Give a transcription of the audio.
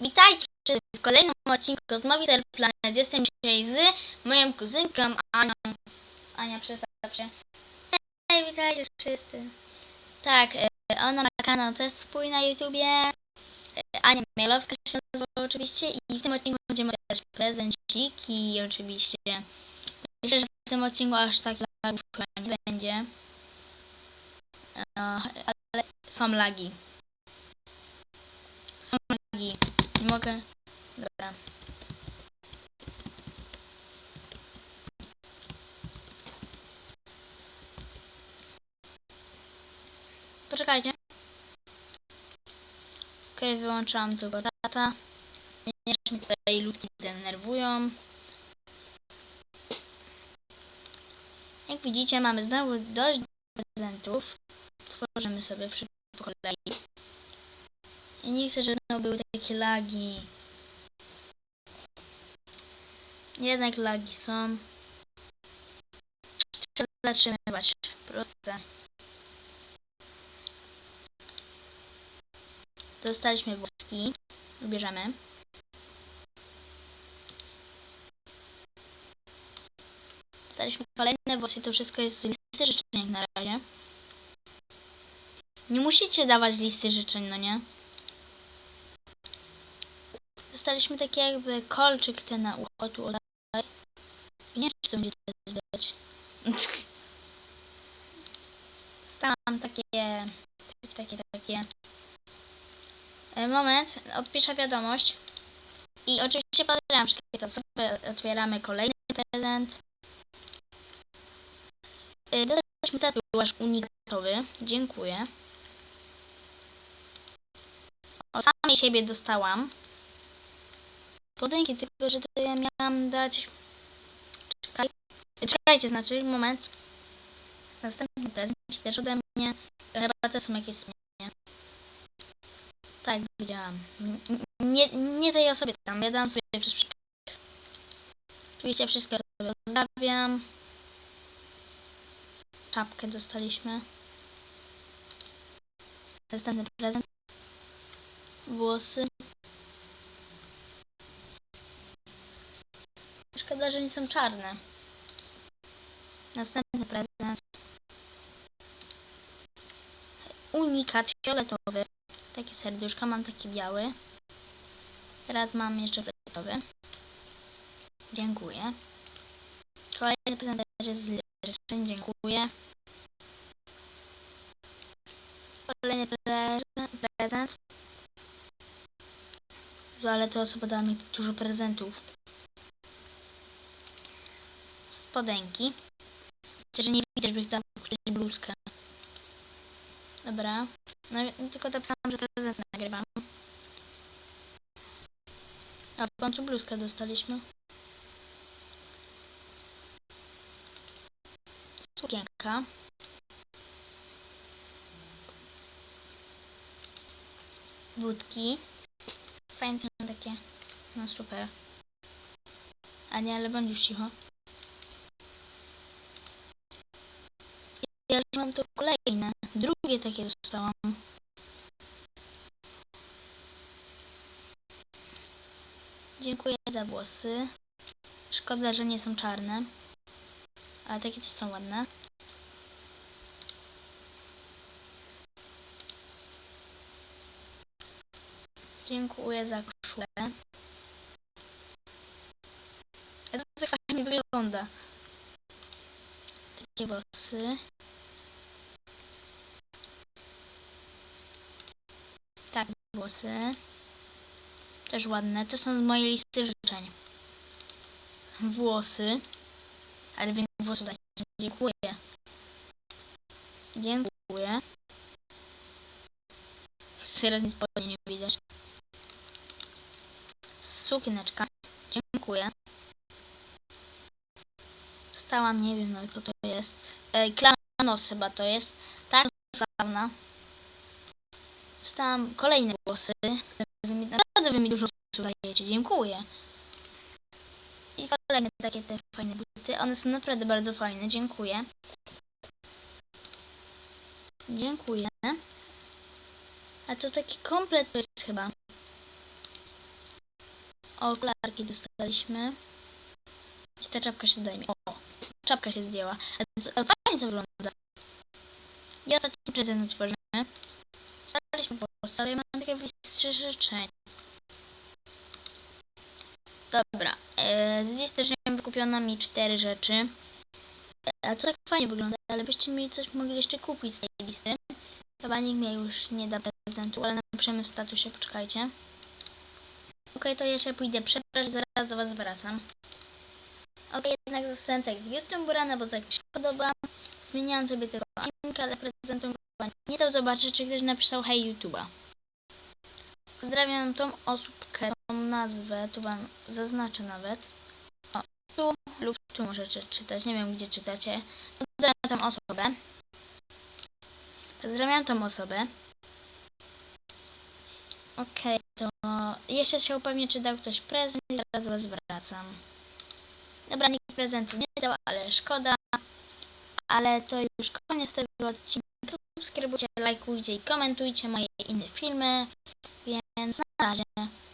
Witajcie w kolejnym odcinku Ter Planet. Jestem dzisiaj z moją kuzynką Anią. Ania, przedstaw się. Hej, witajcie wszyscy. Tak, e, ona ma kanał też swój na YouTubie. E, Ania Mielowska się nazywa oczywiście i w tym odcinku będziemy też prezenciki oczywiście. Myślę, że w tym odcinku aż tak lagów nie będzie. E, ale są lagi. Są lagi. Nie mogę. Dobra. Poczekajcie. Okej, wyłączam tylko data. Nie mnie tutaj ludki denerwują. Jak widzicie, mamy znowu dość prezentów. Tworzymy sobie wszystko po kolei. I nie chcę, żeby były takie lagi. Jednak lagi są. Trzeba zatrzymywać. Proste. Dostaliśmy włoski. Bierzemy. Dostaliśmy kolejne włosy. To wszystko jest z listy życzeń jak na razie. Nie musicie dawać listy życzeń, no nie? Dostaliśmy taki jakby kolczyk ten na ucho tu od Nie wiem, czy to będzie widać. Dostałam takie, takie, takie. E, Moment, odpiszę wiadomość. I oczywiście pozdrawiam wszystkie te osoby. Otwieramy kolejny prezent. E, Dostaliśmy tatuaż unikatowy. Dziękuję. Od samej siebie dostałam. Podęki, tylko że to ja miałam dać... Czekaj. Czekajcie, znaczy, moment. Następny prezent też ode mnie. Chyba te są jakieś zmiany. Tak, widziałam. Nie, nie tej osobie tam, ja sobie przez. Oczywiście wszystkie osoby pozdrawiam. Czapkę dostaliśmy. Następny prezent. Włosy. Szkoda, że nie są czarne. Następny prezent. Unikat fioletowy. Takie serduszka, mam taki biały. Teraz mam jeszcze fioletowy. Dziękuję. Kolejny prezent jest z życzeń. Dziękuję. Kolejny pre prezent. Ale osoba dała mi dużo prezentów spodenki. Myślę, że nie widać, by dał ktoś bluzkę. Dobra. No tylko napisałam, że prezent nagrywam. A w końcu bluzkę dostaliśmy. Sukienka. Budki. Fajne takie. No super. A nie, ale bądź już cicho. Ja już mam to kolejne. Drugie takie dostałam. Dziękuję za włosy. Szkoda, że nie są czarne. Ale takie też są ładne. Dziękuję za koszulę. To tak fajnie wygląda. Takie włosy. Tak, włosy. Też ładne. To są z mojej listy życzeń. Włosy. Ale więcej włosów dać. Dziękuję. Dziękuję. Teraz nic spodnie nie widać. Sukieneczka. Dziękuję. Stałam, nie wiem nawet co to jest. Ej, klanos chyba to jest. Tak, sauna. Dostałam kolejne głosy. Wy mi- wy mi dużo głosów dajecie. Dziękuję. I kolejne takie te fajne buty. One są naprawdę bardzo fajne. Dziękuję. Dziękuję. A to taki komplet to jest chyba. O, okularki dostaliśmy. I ta czapka się zdejmie. O, czapka się zdjęła. Ale to- Fajnie to wygląda. I ostatni prezent otworzymy. Staliśmy po prostu, ale ja mam takie życzenia. Dobra, e, listy życzeń wykupiono mi cztery rzeczy. E, A to tak fajnie wygląda, ale byście mi coś mogli jeszcze kupić z tej listy. Chyba nikt mnie już nie da prezentu, ale napiszemy w statusie, poczekajcie. Okej, to ja się pójdę przebrać, zaraz do was wracam. Okej, jednak zostałem tak jestem ubrana, bo tak mi się podoba. Zmieniałam sobie tego animka, ale prezentom chyba nie dał zobaczyć, czy ktoś napisał hej YouTube'a. Pozdrawiam tą osóbkę, tą nazwę, tu wam zaznaczę nawet. O, tu lub tu możecie czytać, nie wiem gdzie czytacie. Pozdrawiam tą osobę. Pozdrawiam tą osobę. Okej, to jeszcze się upewnię, czy dał ktoś prezent zaraz was wracam. Dobra, nikt prezentu nie dał, ale szkoda. Ale to już koniec tego odcinka. Subskrybujcie, lajkujcie i komentujcie moje inne filmy. Więc na razie.